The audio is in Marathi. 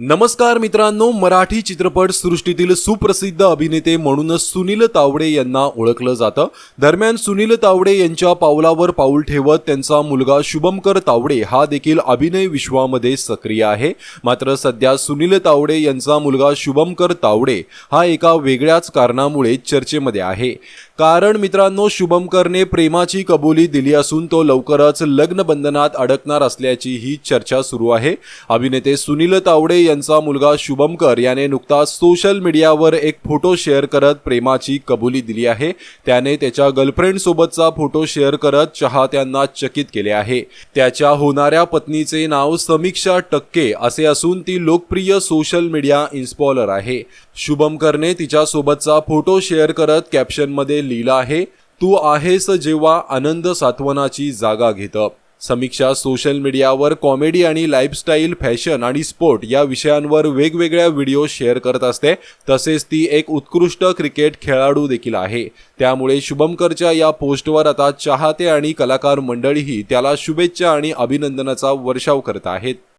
नमस्कार मित्रांनो मराठी चित्रपट सृष्टीतील सुप्रसिद्ध अभिनेते म्हणून सुनील तावडे यांना ओळखलं जातं. दरम्यान सुनील तावडे यांच्या पावलावर पाऊल ठेवत त्यांचा मुलगा शुभमकर तावडे हा देखील अभिनय विश्वामध्ये सक्रिय आहे. मात्र सध्या सुनील तावडे यांचा मुलगा शुभमकर तावडे हा एका वेगळ्याच कारणामुळे चर्चेमध्ये आहे. कारण मित्रांनो शुभमकरने प्रेमाची कबुली दिली असून तो लवकरच लग्न बंधनात अडकणार असल्याची ही चर्चा सुरू आहे. अभिनेते सुनील तावडे यांचा मुलगा शुभमकर याने नुकताच सोशल मीडियावर एक फोटो शेअर करत प्रेमाची कबुली दिली आहे. त्याने त्याच्या गर्लफ्रेंड सोबतचा फोटो शेअर करत चाहत्यांना चकित केले आहे. त्याच्या होणाऱ्या पत्नीचे नाव समीक्षा टक्के असे असून ती लोकप्रिय सोशल मीडिया इन्स्पॉलर आहे. शुभमकरने तिच्यासोबतचा फोटो शेअर करत कॅप्शनमध्ये लिहिलं आहे तू आहेस जेव्हा आनंद सात्वनाची जागा घेतं. समीक्षा सोशल मीडियावर कॉमेडी आणि लाईफस्टाईल फॅशन आणि स्पोर्ट या विषयांवर वेगवेगळ्या व्हिडिओ शेअर करत असते. तसेच ती एक उत्कृष्ट क्रिकेट खेळाडू देखील आहे. त्यामुळे शुभमकरच्या या पोस्टवर आता चाहते आणि कलाकार मंडळीही त्याला शुभेच्छा आणि अभिनंदनाचा वर्षाव करत आहेत.